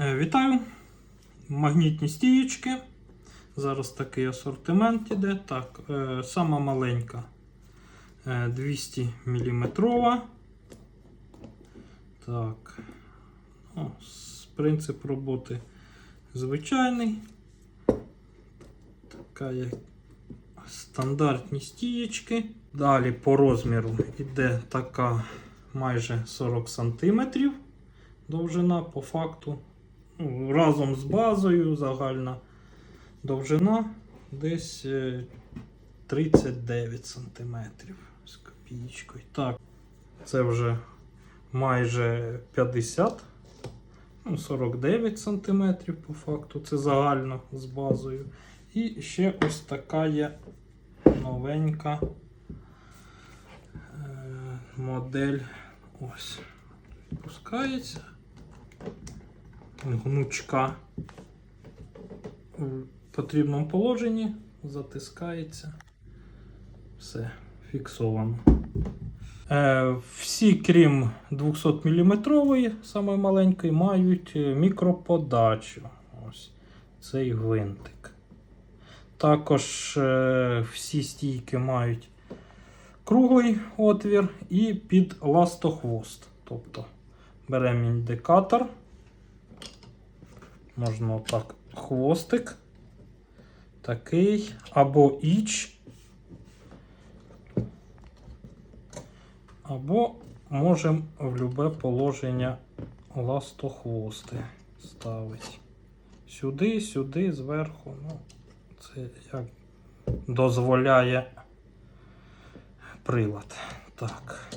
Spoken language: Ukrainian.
Е, Вітаю! Магнітні стієчки. Зараз такий асортимент іде. Так, е, сама маленька е, 200 мм. Так. Ну, с- принцип роботи звичайний. Така є стандартні стієчки. Далі по розміру йде така майже 40 см довжина по факту. Разом з базою загальна довжина десь е, 39 см з копійкою. Так, це вже майже 50, ну, 49 см по факту. Це загально з базою. І ще ось така є новенька е, модель. Ось. Пускається. Гнучка в потрібному положенні затискається. Все, фіксовано. Е, всі, крім 200 мм, самої маленької, мають е, мікроподачу. Ось цей гвинтик. Також е, всі стійки мають круглий отвір і під ластохвост. Тобто беремо індикатор. Можна отак хвостик. Такий. Або іч. Або можемо в любе положення ластохвости ставити. Сюди, сюди, зверху. Ну, це як дозволяє прилад. Так.